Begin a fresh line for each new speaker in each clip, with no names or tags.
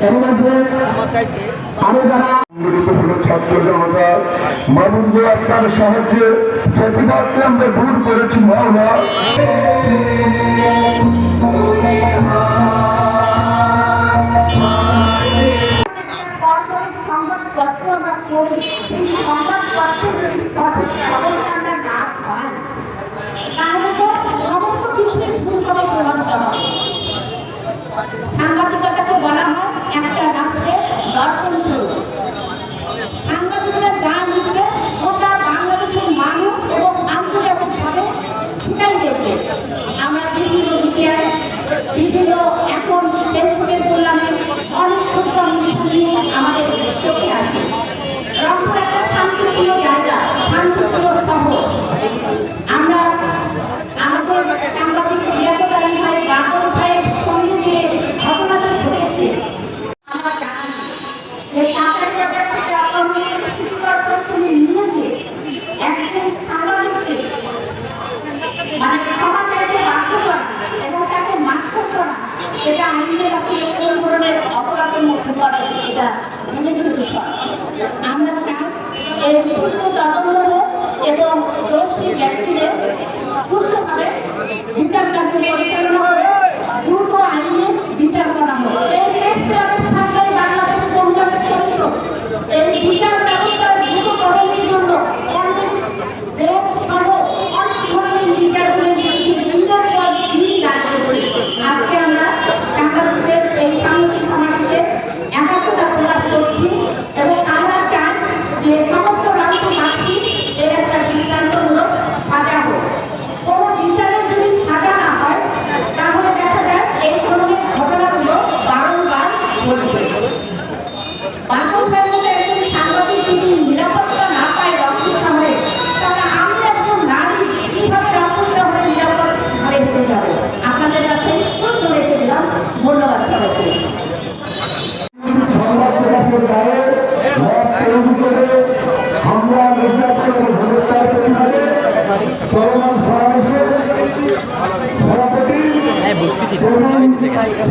এবং আরও যারা
ছাত্র জনতা মাহমুদকে আপনার সাহায্যে প্রতিবাদকে আমরা দূর করেছি মাওলা।
সাংবাদিকতাকে বলা হয় একটা নাচকে দর্শন শুরু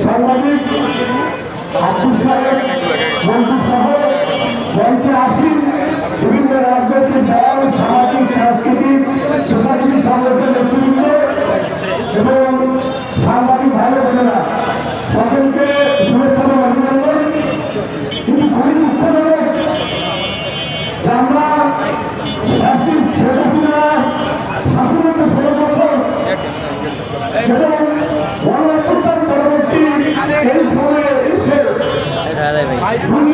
সাংবাদিক
আব্দুল সাহেব মন্ত্রী সহ মঞ্চে সামাজিক সাংস্কৃতিক সোসাইটি সংগঠনের নেতৃত্ব এবং I put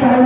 Thank you.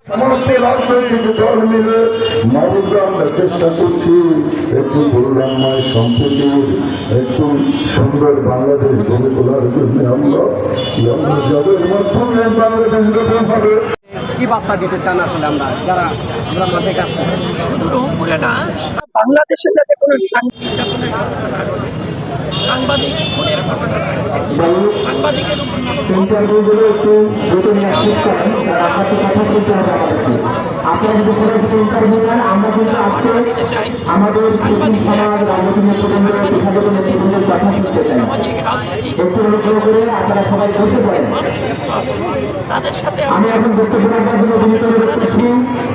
সমস্ত
রাজনৈতিক দল মিলে আমরা চেষ্টা করছি। একটু সম্প্রীতির একটু সুন্দর বাংলাদেশ গড়ে তোলার জন্য আমরা মাধ্যমে বাংলাদেশ হবে।
কি বার্তা দিতে চান আসলে আমরা? যারা আমরা মাঠে কাজ করি।
বাংলাদেশে যাতে কোনো সাংবাদিক খুনের ঘটনা। সাংবাদিকের
আপনারা যদি ইন্টারভিউ নেন আমরা কিন্তু আজকে আমাদের সমাজ নেতৃবৃন্দের কথা শুনতে চাই। একটু অনুগ্রহ করে আপনারা সবাই বসে পড়েন। আমি এখন বক্তব্য রাখার জন্য অনুরোধ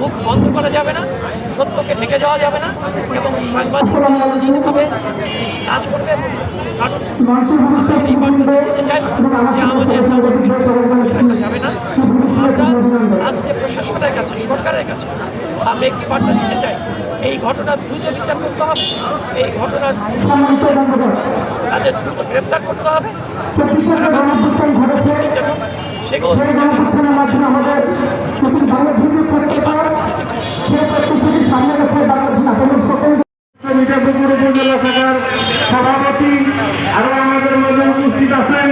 মুখ বন্ধ করা যাবে না সত্যকে ঢেকে যাওয়া যাবে না এবং সাংবাদিক হবে কাজ করবে কারণ আমরা সেই বার্তা দিতে চাই যে আমাদের যাবে না আমরা আজকে প্রশাসনের কাছে সরকারের কাছে আমরা একটি বার্তা দিতে চাই। এই ঘটনা দ্রুত বিচার করতে হবে এই ঘটনা তাদের দ্রুত গ্রেপ্তার করতে হবে। সেগুলো
সভাপতি আরও আমাদের মধ্যে উপস্থিত আছেন।